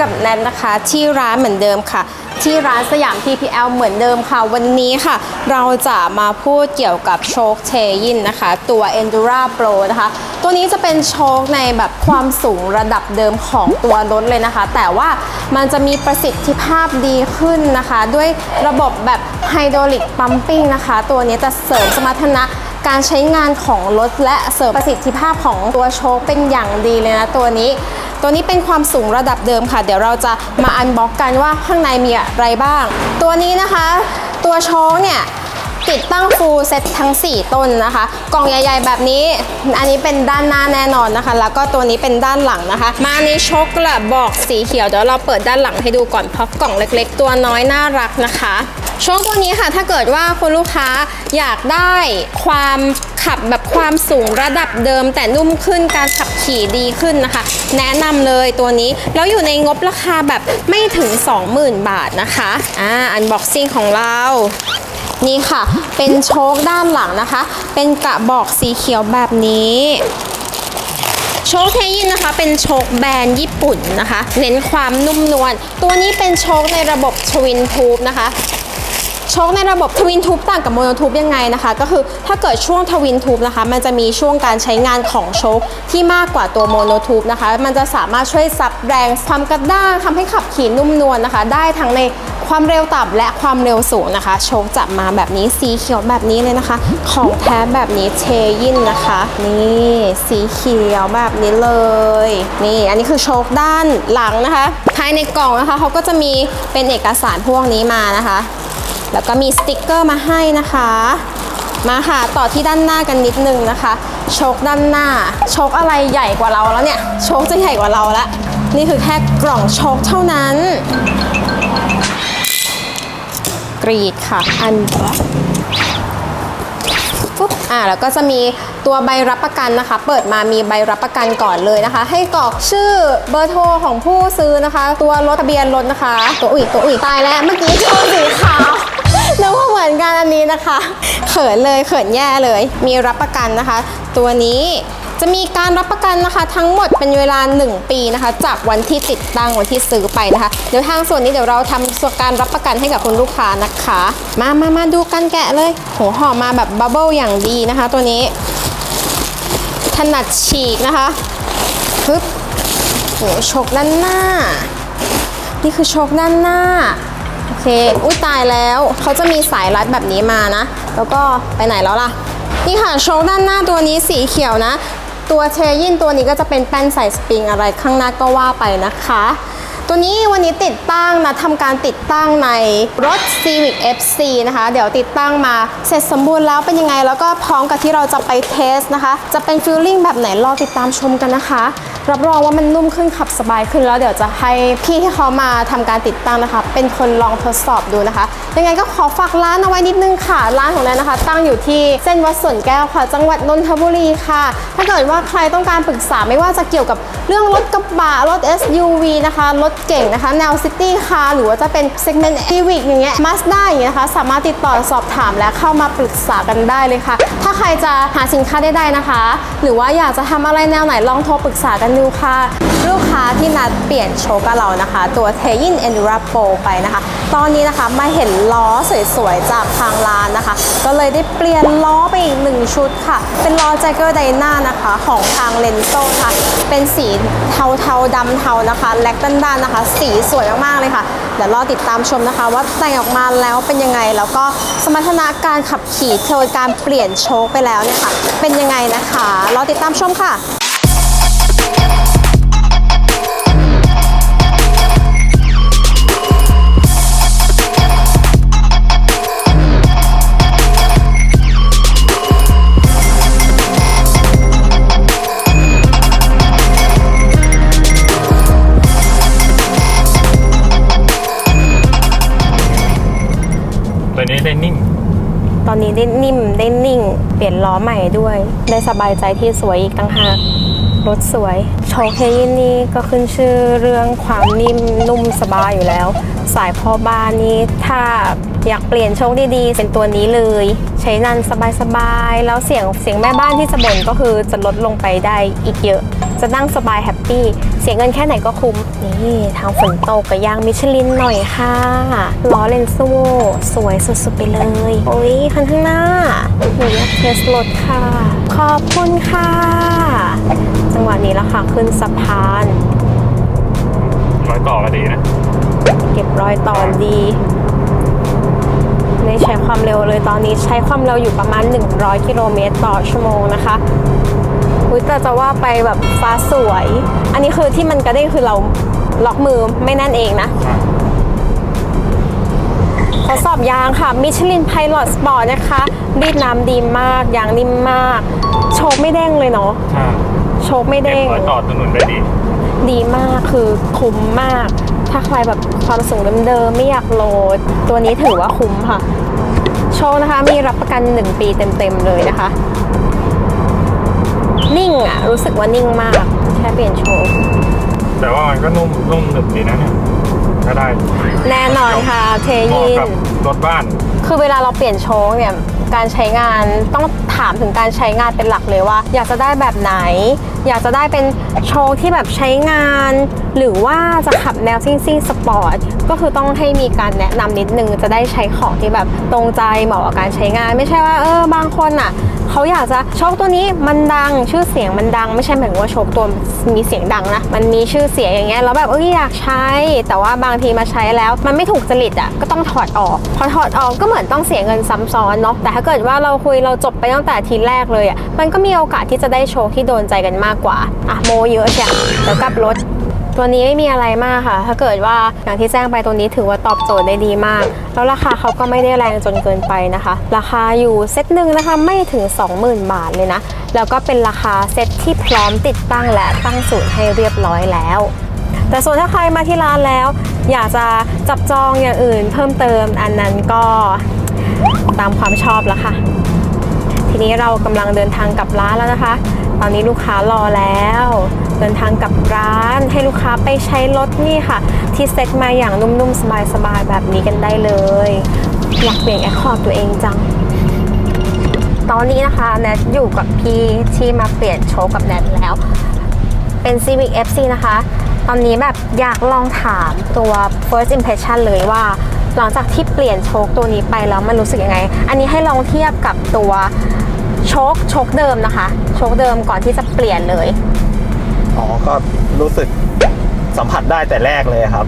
กับแนทนะคะ ที่ร้านเหมือนเดิมค่ะ ที่ร้านสยาม TPL เหมือนเดิมค่ะ วันนี้ค่ะ เราจะมาพูดเกี่ยวกับโชคเทยินนะคะ ตัว Endura Pro นะคะ ตัวนี้จะเป็นโชคในแบบความสูงระดับเดิมของตัวรถเลยนะคะ แต่ว่ามันจะมีประสิทธิภาพดีขึ้นนะคะ ด้วยระบบแบบไฮดรอลิกปั๊มปิ้งนะคะ ตัวนี้จะเสริมสมรรถนะการใช้งานของรถและเสริมประสิทธิภาพของตัวโชคเป็นอย่างดีเลยนะตัวนี้ ตัวนี้เป็นความสูงระดับเดิมค่ะ เดี๋ยวเราจะมาอันบ็อกกันว่าข้างในมีอะไรบ้าง ตัวนี้นะคะ ตัวโชคเนี่ยติดตั้งฟูลเซ็ตทั้ง 4 ต้นนะคะ กล่องใหญ่ ๆ แบบนี้ อันนี้เป็นด้านหน้าแน่นอนนะคะ แล้วก็ตัวนี้เป็นด้านหลังนะคะ มาในชกกระบอกสีเขียวเดี๋ยวเราเปิดด้านหลังให้ดูก่อนเพราะกล่องเล็ก ๆ ตัวน้อยน่ารักนะคะโชคตัวนี้ค่ะถ้าเกิดว่าคุณลูกค้าอยากได้ความ ขับแบบความสูงระดับเดิม แต่นุ่มขึ้นการขับขี่ดีขึ้นนะคะ แนะนำเลยตัวนี้ แล้วอยู่ในงบราคาแบบไม่ถึง 20,000 บาทนะคะอ่าอันบ็อกซิ่งของเรานี่ค่ะ เป็นโชคด้านหลังนะคะ เป็นกระบอกสีเขียวแบบนี้ โชคเทยินนะคะ เป็นโชคแบรนด์ญี่ปุ่นนะคะ เน้นความนุ่มนวล ตัวนี้เป็นโชคในระบบทวินทูบนะคะ โชคในระบบทวินทูบต่างกับโมโนทูบยังไงนะคะ ก็คือถ้าเกิดช่วงทวินทูบนะคะ มันจะมีช่วงการใช้งานของโชคที่มากกว่าตัวโมโนทูบนะคะ มันจะสามารถช่วยซับแรงความกระด้างทำให้ขับขี่นุ่มนวลนะคะ ได้ทั้งในความเร็วต่ำและความเร็วสูงนะคะ โชคจะมาแบบนี้สีเขียวแบบนี้เลยนะคะ ของแท้แบบนี้เทยินนะคะ นี่สีเขียวแบบนี้เลย นี่อันนี้คือโชคด้านหลังนะคะ ภายในกล่องนะคะเขาก็จะมีเป็นเอกสารพวกนี้มานะคะ แล้วก็มีสติกเกอร์มาให้นะคะ มาค่ะต่อที่ด้านหน้ากันนิดนึงนะคะ โชคด้านหน้า โชคอะไรใหญ่กว่าเราแล้วเนี่ย โชคจะใหญ่กว่าเราแล้ว นี่คือแค่กล่องโชคเท่านั้น กรีดค่ะ อันปุ๊บอ่าแล้วก็จะมีตัวใบรับประกันนะคะ เปิดมามีใบรับประกันก่อนเลยนะคะ ให้กรอกชื่อเบอร์โทรของผู้ซื้อนะคะ ตัวรถทะเบียนรถนะคะ ตัวอุ่ยตัวอุ่ยตายแล้วเมื่อกี้โชว์สีขาว นึกว่าเหมือนกันอันนี้นะคะเขินเลยเขินแย่เลย มีรับประกันนะคะ ตัวนี้จะมีการรับประกันนะคะ ทั้งหมดเป็นเวลา 1 ปีนะคะ จากวันที่ติดตั้งวันที่ซื้อไปนะคะ เดี๋ยวทางส่วนนี้เดี๋ยวเราทำส่วนการรับประกันให้กับคุณลูกค้านะคะ มามามาดูกันแกะเลยโหห่อมาแบบบับเบิลอย่างดีนะคะ ตัวนี้ ถนัดฉีกนะคะปึ๊บโหโชกด้านหน้า นี่คือโชกด้านหน้า โอเค อุ้ยตายแล้ว เขาจะมีสายรัดแบบนี้มานะ แล้วก็ไปไหนแล้วล่ะ นี่ค่ะโชกด้านหน้าตัวนี้สีเขียวนะ ตัวเทยินตัวนี้ก็จะเป็นแป้นใส่สปริงอะไรข้างหน้าก็ว่าไปนะคะ ตัวนี้วันนี้ติดตั้งนะทำการติดตั้งในรถ Civic FC นะคะ เดี๋ยวติดตั้งมาเสร็จสมบูรณ์แล้วเป็นยังไง แล้วก็พร้อมกับที่เราจะไปเทสนะคะ จะเป็นฟิลลิ่งแบบไหนรอติดตามชมกันนะคะ รับรองว่ามันนุ่มขึ้นขับสบายขึ้นแล้วเดี๋ยวจะให้พี่ที่เขามาทำการติดตั้งนะคะ เป็นคนลองทดสอบดูนะคะ ยังไงก็ขอฝากร้านเอาไว้นิดนึงค่ะ ร้านของแนนนะคะ ตั้งอยู่ที่เส้นวัดสวนแก้วค่ะ จังหวัดนนทบุรีค่ะ ถ้าเกิดว่าใครต้องการปรึกษาไม่ว่าจะเกี่ยวกับเรื่องรถกระบะรถ SUV นะคะรถเก่งนะคะแนวซิตี้คาร์หรือว่าจะเป็นเซกเมนต์ Civic อย่างเงี้ย Mazda อย่างเงี้ยนะคะ สามารถติดต่อสอบถามและเข้ามาปรึกษากันได้เลยค่ะ ถ้าใครจะหาสินค้าได้ได้นะคะ หรือว่าอยากจะทำอะไรแนวไหนลองโทรปรึกษากันดูค่ะลูกค้าที่นัดเปลี่ยนโชว์กับเรานะคะ ตัวเทยิน Endura Pro ไปนะคะ ตอนนี้นะคะมาเห็นล้อสวยๆ จากทางร้านนะคะ ก็เลยได้เปลี่ยนล้อไปอีกหนึ่งชุดค่ะ เป็นล้อแจ็คเกอร์ไดนานะคะของทางเลนโซ่ค่ะ เป็นสีเทาเทาๆดำเทานะคะแลกด้านๆนะคะ สีสวยมากๆเลยค่ะเดี๋ยวรอติดตามชมนะคะ ว่าแต่งออกมาแล้วเป็นยังไง แล้วก็สมรรถนะการขับขี่โดยการเปลี่ยนโชคไปแล้วเนี่ยค่ะ เป็นยังไงนะคะ รอติดตามชมค่ะ ปลี่ยนล้อใหม่ด้วย ได้สบายใจที่สวยอีกต่างหากรถสวยโชเคยินนี่ก็ขึ้นชื่อเรื่องความนิ่มนุ่มสบายอยู่แล้ว สายพ่อบ้านนี่ถ้าอยากเปลี่ยนโชคดีๆ เป็นตัวนี้เลย ใช้นานสบายๆ แล้วเสียงเสียงแม่บ้านที่จะบ่นก็คือจะลดลงไปได้อีกเยอะ จะนั่งสบายแฮปปี้ เสียเงินแค่ไหนก็คุ้ม นี่ทางฝนตกกับยางมิชลินหน่อยค่ะล้อเลนโซ่สวยสุดๆไปเลย โอ้ยคันข้างหน้าหนูอยากเทสรถค่ะ ขอบคุณค่ะ จังหวะนี้แล้วค่ะขึ้นสะพานร้อยต่อก็ดีนะ เก็บรอยต่อดีไม่ใช้ความเร็วเลยตอนนี้ใช้ความเร็วอยู่ประมาณ 100 กิโลเมตรต่อชั่วโมงนะคะ อุ้ยแต่จะว่าไปแบบฟ้าสวย อันนี้คือที่มันกระเด้งคือเราล็อกมือไม่แน่นเองนะทดสอบยางค่ะมิชลินไพลอตสปอร์ตนะคะรีดน้ำดีมากยางนิ่มมาก โชคไม่เด้งเลยเนาะใช่โชคไม่เก็บเด้งร้อยต่อถนนได้ดี ดีมากคือคุ้มมาก ถ้าใครแบบความสูงเดิมๆไม่อยากโหลด ตัวนี้ถือว่าคุ้มค่ะ โชว์นะคะมีรับประกัน 1 ปีเต็มๆเลยนะคะ นิ่งอะรู้สึกว่านิ่งมาก แค่เปลี่ยนโชว์แต่ว่ามันก็นุ่มนุ่มหนึบดีนะเนี่ยก็ได้แน่นอนค่ะเทเหมาะยินกับรถบ้าน คือเวลาเราเปลี่ยนโชคเนี่ยการใช้งานต้องถามถึงการใช้งานเป็นหลักเลยว่า อยากจะได้แบบไหน อยากจะได้เป็นโชคที่แบบใช้งาน หรือว่าจะขับแนวซิ่งซิ่งสปอร์ตก็คือต้องให้มีการแนะนำนิดนึงจะได้ใช้ของที่แบบตรงใจเหมาะกับการใช้งาน ไม่ใช่ว่าเออบางคนอะ เขาอยากจะโชคตัวนี้มันดังชื่อเสียงมันดัง ไม่ใช่หมายถึงว่าโชคตัวมีเสียงดังนะมันมีชื่อเสียงอย่างเงี้ยแล้วแบบเอออยากใช้ แต่ว่าบางทีมาใช้แล้ว มันไม่ถูกจริตอะก็ต้องถอดออก พอถอดออกก็เหมือนต้องเสียเงินซ้ำซ้อนเนาะแต่ถ้าเกิดว่าเราคุยเราจบไปตั้งแต่ทีแรกเลยอะมันก็มีโอกาสที่จะได้โชคที่โดนใจกันมากกว่าอะโมเยอะจ้ะแล้วกลับรถ ตัวนี้ไม่มีอะไรมากค่ะ ถ้าเกิดว่าอย่างที่แจ้งไปตัวนี้ถือว่าตอบโจทย์ได้ดีมาก แล้วราคาเขาก็ไม่ได้แรงจนเกินไปนะคะ ราคาอยู่เซตหนึ่งนะคะไม่ถึง 20,000 บาทเลยนะ แล้วก็เป็นราคาเซตที่พร้อมติดตั้งและตั้งศูนย์ให้เรียบร้อยแล้ว แต่ส่วนถ้าใครมาที่ร้านแล้ว อยากจะจับจองอย่างอื่น เพิ่มเติมอันนั้นก็ตามความชอบแล้วค่ะ ทีนี้เรากำลังเดินทางกลับร้านแล้วนะคะ อนนี้ลูกค้ารอแล้ว เดินทางกลับร้านให้ลูกค้าไปใช้รถนี่ค่ะ ที่เซ็ตมาอย่างนุ่มๆ สบายๆ แบบนี้กันได้เลย อยากเปลี่ยนแอคคอร์ดตัวเองจัง ตอนนี้นะคะ แนทอยู่กับพี่ที่มาเปลี่ยนโชว์กับแนทแล้ว เป็น Civic FC นะคะ ตอนนี้แบบอยากลองถามตัว first impression เลยว่าหลังจากที่เปลี่ยนโชคตัวนี้ไปแล้วมันรู้สึกยังไง อันนี้ให้ลองเทียบกับตัว โชคโชคเดิมนะคะ โชคเดิมก่อนที่จะเปลี่ยนเลย อ๋อ ก็รู้สึกสัมผัสได้แต่แรกเลยครับ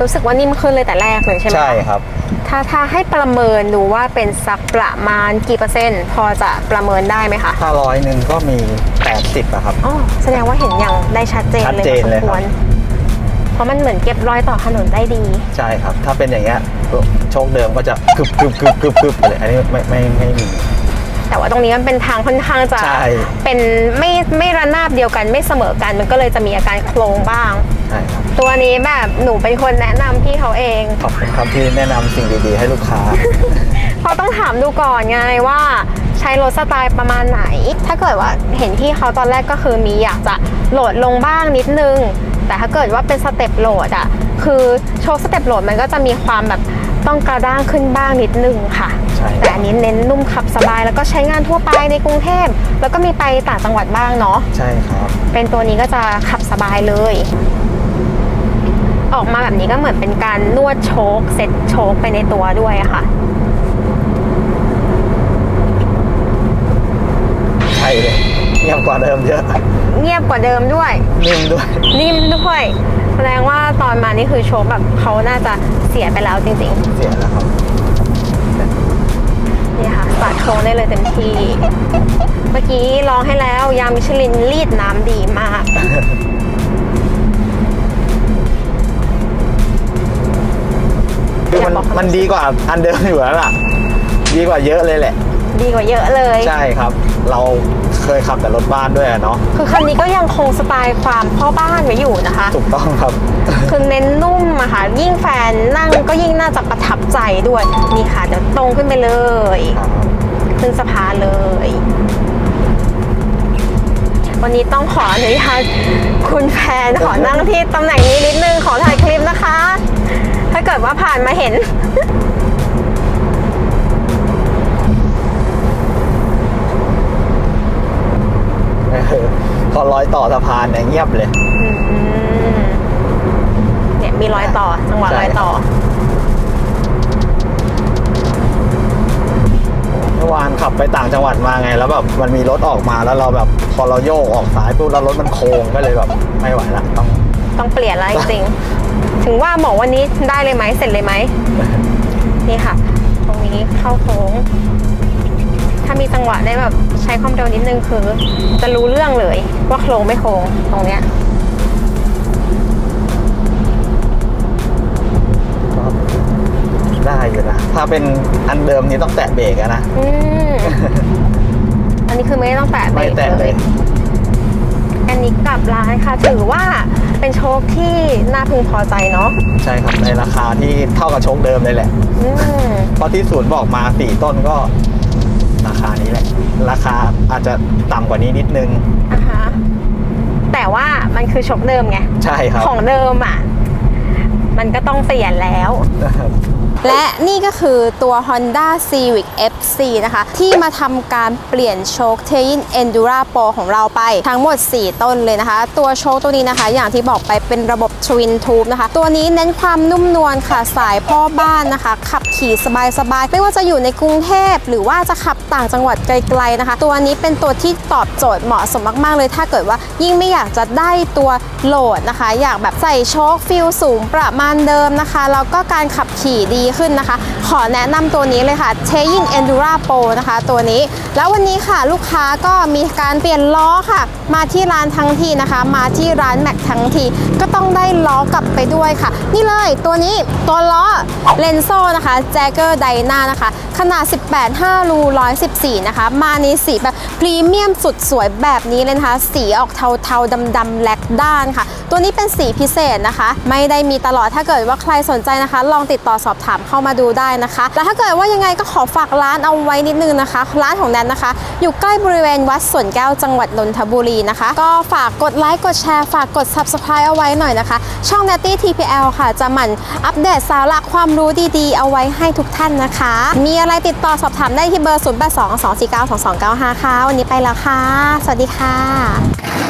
รู้สึกว่านิ่มขึ้นเลยแต่แรกเลยใช่ไหมคะใช่ครับ ถ้าถ้าให้ประเมินดูว่าเป็นสักประมาณกี่เปอร์เซ็นต์ พอจะประเมินได้ไหมคะถ้าร้อยหนึ่งก็มี 80อะครับ อ๋อแสดงว่าเห็นอย่างได้ชัดเจนเลยชัดเจนพอสเลมยคครับวรเพราะมันเหมือนเก็บรอยต่อถนนได้ดี ใช่ครับ ถ้าเป็นอย่างเงี้ยโชคเดิมก็จะกึบกึบกึบกึบกึบไปเลยอันนี้ไม่ไม่ไม่มี แต่ว่าตรงนี้มันเป็นทางค่อนข้างจะใช่ เป็นไม่ไม่ระนาบเดียวกันไม่เสมอกัน มันก็เลยจะมีอาการโครงบ้าง ใช่ครับตัวนี้แบบหนูเป็นคนแนะนำพี่เขาเอง ขอบคุณครับที่แนะนำสิ่งดีๆให้ลูกค้า เพราะต้องถามดูก่อนไงว่าใช้รถสไตล์ประมาณไหน ถ้าเกิดว่าเห็นพี่เขาตอนแรกก็คือมีอยากจะโหลดลงบ้างนิดนึง แต่ถ้าเกิดว่าเป็นสเต็ปโหลดอะ คือโชว์สเต็ปโหลดมันก็จะมีความแบบต้องกระด้างขึ้นบ้างนิดนึงค่ะ ใช่ครับแต่ อันนี้เน้นนุ่มขับสบาย แล้วก็ใช้งานทั่วไปในกรุงเทพแล้วก็มีไปต่างจังหวัดบ้างเนาะใช่ครับ เป็นตัวนี้ก็จะขับสบายเลย ออกมาแบบนี้ก็เหมือนเป็นการนวดโชคเซ็ตโชคไปในตัวด้วยอะค่ะ ใช่เลยเงียบกว่าเดิมเยอะเงียบกว่าเดิมด้วย นิ่มด้วย นิ่มด้วย แสดงว่าตอนมานี่คือโชคแบบเขาน่าจะเสียไปแล้วจริงเสียแล้วครับ ๆนี่ค่ะสาดโชว์ได้เลยเต็มที่ เมื่อกี้ลองให้แล้วยางมิชลินรีดน้ำดีมาก คือมันอยากบอกความมันดีกว่าอันเดิมอยู่แล้วล่ะ ดีกว่าเยอะเลยแหละ ดีกว่าเยอะเลย ใช่ครับ เราเคยขับแต่รถบ้านด้วยอะเนาะ คือคันนี้ก็ยังคงสไตล์ความพ่อบ้านไว้อยู่นะคะ ถูกต้องครับ คือเน้นนุ่มอะค่ะ ยิ่งแฟนนั่งก็ยิ่งน่าจะประทับใจด้วย นี่ค่ะ เดี๋ยวตรงขึ้นไปเลย ขึ้นสะพานเลย วันนี้ต้องขออนุญาตคุณแพนขอนั่งที่ตำแหน่งนี้นิดนึงขอถ่ายคลิปนะคะ ถ้าเกิดว่าผ่านมาเห็นขอรอยต่อสะพานเนี่ยเงียบเลยเนี่ยมีรอยต่อจังหวะรอยต่อ มื่อวานขับไปต่างจังหวัดมาไง แล้วแบบมันมีรถออกมาแล้วเราแบบพอเราโยกออกซ้ายปุ๊บแล้วรถมันโค้งก็เลยแบบไม่ไหวละต้อง ต้องเปลี่ยนแล้วจริงๆถึงว่าบอกวันนี้ได้เลยไหมเสร็จเลยไหมนี่ค่ะ ตรงนี้เข้าโค้ง ถ้ามีจังหวะได้แบบใช้ความเร็วนิดนึงคือ จะรู้เรื่องเลยว่าโค้งไม่โค้งตรงเนี้ย อยู่นะ ถ้าเป็นอันเดิมนี้ต้องแตะเบรกอะนะอืมอันนี้คือไม่ต้องแตะเบรไม่กแตะเลเลย ย อันนี้กลับร้านค่ะ ถือว่าเป็นโชคที่น่าพึงพอใจเนาะใช่ครับ ในราคาที่เท่ากับโชคเดิมเลยแหละ อืมเพราะที่ศูนย์บอกมาสี่ต้นก็ ราคานี้แหละ ราคาอาจจะต่ำกว่านี้นิดนึง อะฮะแต่ว่ามันคือโชคเดิมไง ใช่ครับ ของเดิมอะ มันก็ต้องเปลี่ยนแล้ว และนี่ก็คือตัว Honda Civic FC นะคะ ที่มาทำการเปลี่ยนโชคเทยิน Endura Pro ของเราไปทั้งหมด 4 ต้นเลยนะคะ ตัวโชคตัวนี้นะคะ อย่างที่บอกไปเป็นระบบ Twin Tube นะคะ ตัวนี้เน้นความนุ่มนวลค่ะสายพ่อบ้านนะคะ ขับขี่สบายๆ ไม่ว่าจะอยู่ในกรุงเทพ หรือว่าจะขับต่างจังหวัดไกลๆนะคะ ตัวนี้เป็นตัวที่ตอบโจทย์เหมาะสมมากๆ เลยถ้าเกิดว่ายิ่งไม่อยากจะได้ตัวโหลดนะคะ อยากแบบใส่โชคฟิลสูงประมาณเดิมนะคะแล้วก็การขับขี่ดีขึ้นนะคะ ขอแนะนำตัวนี้เลยค่ะ t a y i n Endura Pro นะคะ ตัวนี้ แล้ววันนี้ค่ะลูกค้าก็มีการเปลี่ยนล้อค่ะ มาที่ร้านทั้งทีนะคะ มาที่ร้านแม็กทั้งที ก็ต้องได้ล้อกลับไปด้วยค่ะ นี่เลยตัวนี้ตัวล้อเลนโซนะคะ j a g g e r Dyna นะคะ ขนาด 18 5รู114 นะคะ มาในสีแบบพรีเมียมสุดสวยแบบนี้เลยนะคะ สีออกเทาๆดำๆแลกด้านค่ะ ตัวนี้เป็นสีพิเศษนะคะ ไม่ได้มีตลอดถ้าเกิดว่าใครสนใจนะคะ ลองติดต่อสอบถามเข้ามาดูได้นะคะแล้วถ้าเกิดว่ายังไงก็ขอฝากร้านเอาไว้นิดนึงนะคะ ร้านของแนนนะคะ อยู่ใกล้บริเวณวัดสวนแก้วจังหวัดนนทบุรีนะคะ ก็ฝากกดไลค์กดแชร์ฝากกด subscribe เอาไวๆหน่อยนะคะ ช่อง Natty TPL ค่ะ จะหมั่นอัปเดตสาระความรู้ดีๆ เอาไว้ให้ทุกท่านนะคะ มีอะไรติดต่อสอบถามได้ที่เบอร์ 0 8 2 2 4 9 2 2 9 5 ค่ะ วันนี้ไปแล้วค่ะ สวัสดีค่ะ